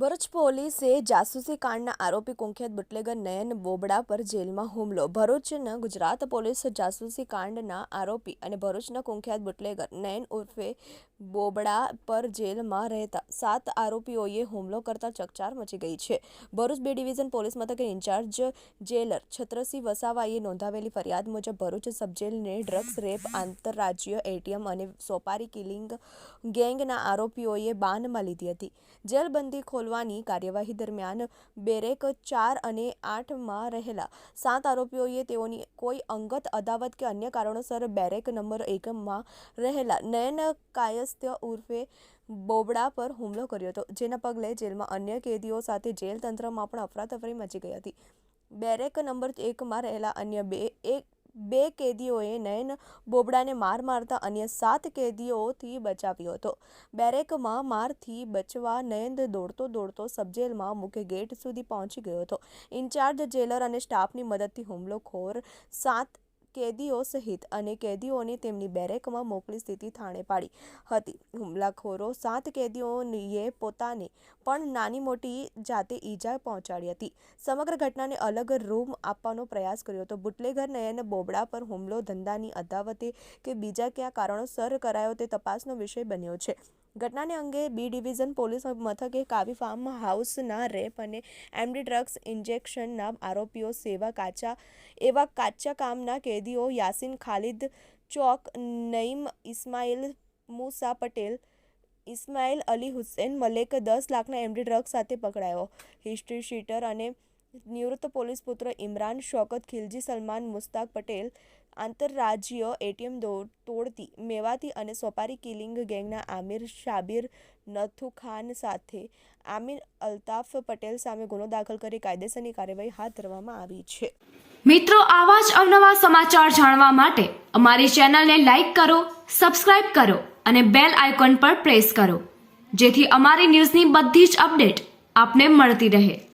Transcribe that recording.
ભરૂચ પોલીસે જાસૂસી કાંડના આરોપી કુખ્યાત બુટલેગર નયન બોબડા પર જેલમાં હુમલો. ભરૂચના ગુજરાત પોલીસ જાસૂસી કાંડના આરોપી અને ભરૂચના કુખ્યાત બુટલેગર નયન ઉર્ફે બોબડા પર જેલમાં રહેતા સાત આરોપીઓએ હુમલો કરતા ચકચાર મચી ગઈ છે. ભરૂચ બે ડિવિઝન પોલીસ મથકે ઇન્ચાર્જ જેલર છત્રસિંહ વસાવાએ નોંધાવેલી ફરિયાદ મુજબ ભરૂચ સબજેલને ડ્રગ્સ, રેપ, આંતરરાજ્ય એટીએમ અને સોપારી કિલિંગ ગેંગના આરોપીઓએ બાનમાં લીધી હતી. જેલબંધી ખોલવાની કાર્યવાહી દરમિયાન બેરેક ચાર અને આઠમાં રહેલા સાત આરોપીઓએ તેઓની કોઈ અંગત અદાવત કે અન્ય કારણોસર બેરેક નંબર એકમાં રહેલા નયન કાયસ્થ ઉર્ફે બોબડા પર હુમલો કર્યો હતો, જેના પગલે જેલમાં અન્ય કેદીઓ સાથે જેલ તંત્રમાં પણ અફરાતફરી મચી ગઈ હતી. બેરેક નંબર એકમાં રહેલા અન્ય બે, એક બે કેદીઓએ નયન બોબડાને માર મારતા અન્ય સાત કેદીઓથી બચાવ્યો હતો. બેરેકમાં મારથી બચવા નયન દોડતો દોડતો સબજેલમાં મુખ્ય ગેટ સુધી પહોંચી ગયો હતો. ઇન્ચાર્જ જેલર અને સ્ટાફની મદદથી હુમલોખોર સાત કેદીઓ સહિત અને કેદીઓને તેમની બેરેકમાં મોકલી સ્થિતિ થાણે પાડી હતી. હુમલાખોરો સાત કેદીઓએ પોતાને પણ નાની મોટી જાતે ઈજા પહોંચાડી હતી. સમગ્ર ઘટનાને અલગ રૂમ આપવાનો પ્રયાસ કર્યો હતો. બુટલેગર નયન બોબડા પર હુમલો ધંધાની અદાવતે કે બીજા કયા કારણોસર કરાયો તે તપાસનો વિષય બન્યો છે. ઘટનાને અંગે બી ડિવિઝન પોલીસ મથકે કાવી ફાર્મ હાઉસના રેપ અને એમડી ડ્રગ્સ ઇન્જેક્શનના આરોપીઓ સેવા કાચા, એવા કાચા કામના કેદીઓ યાસીન ખાલિદ ચોક, નઈમ ઇસ્માઇલ મુસા પટેલ ઇસ્માઇલ અલી હુસેન, મલેક દસ લાખના એમડી ડ્રગ્સ સાથે પકડાયો. હિસ્ટ્રી શીટર અને નિવૃત્ત પોલીસ પુત્ર ઇમરાન શોકત ખિલજી સલમાન મુસ્તાક પટેલ આંતરરાજ્ય એટીએમ તોડતી, મેવાતી અને સોપારી કિલિંગ ગેંગના આમિર શાબિર નથુ ખાન સાથે આમિર અલ્તાફ પટેલ સામે ગુનો દાખલ કરી કાયદેસરની કાર્યવાહી હાથ ધરવામાં આવી છે. મિત્રો, આવા જ અવનવા સમાચાર જાણવા માટે અમારી ચેનલને લાઈક કરો, સબસ્ક્રાઇબ કરો અને બેલ આઇકોન પર પ્રેસ કરો, જેથી અમારી ન્યૂઝની બધી જ અપડેટ આપને મળતી રહે.